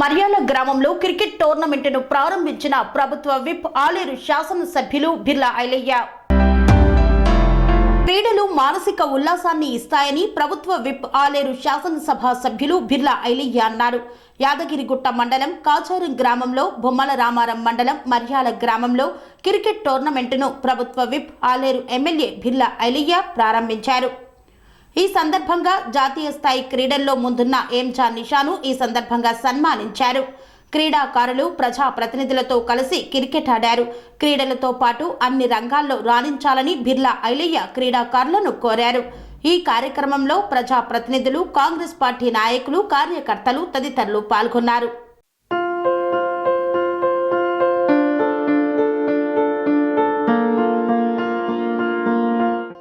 మర్యాల గ్రామంలో క్రికెట్ టోర్నమెంటును ప్రారంభించిన ప్రభుత్వ విప్ ఆలేరు శాసనసభ్యులు బిర్లా ఐలయ్య. క్రీడలు మానసిక ఉల్లాసాన్ని ఇస్తాయని ప్రభుత్వ విప్ ఆలేరు శాసనసభ సభ్యులు బిర్లా ఐలయ్య అన్నారు. యాదగిరిగుట్ట మండలం కాచారం గ్రామంలో బొమ్మల రామారం మండలం మర్యాల గ్రామంలో క్రికెట్ టోర్నమెంటును ప్రభుత్వ విప్ ఆలేరు ఎమ్మెల్యే బిర్లా ఐలయ్య ప్రారంభించారు. ఈ సందర్భంగా జాతీయ స్థాయి క్రీడల్లో ముందున్న ఏంజా నిషాను ఈ సందర్భంగా సన్మానించారు. క్రీడాకారులు ప్రజా ప్రతినిధులతో కలిసి క్రికెట్ ఆడారు. క్రీడలతో పాటు అన్ని రంగాల్లో రాణించాలని బిర్లా ఐలయ్య క్రీడాకారులను కోరారు. ఈ కార్యక్రమంలో ప్రజా ప్రతినిధులు కాంగ్రెస్ పార్టీ నాయకులు కార్యకర్తలు తదితరులు పాల్గొన్నారు.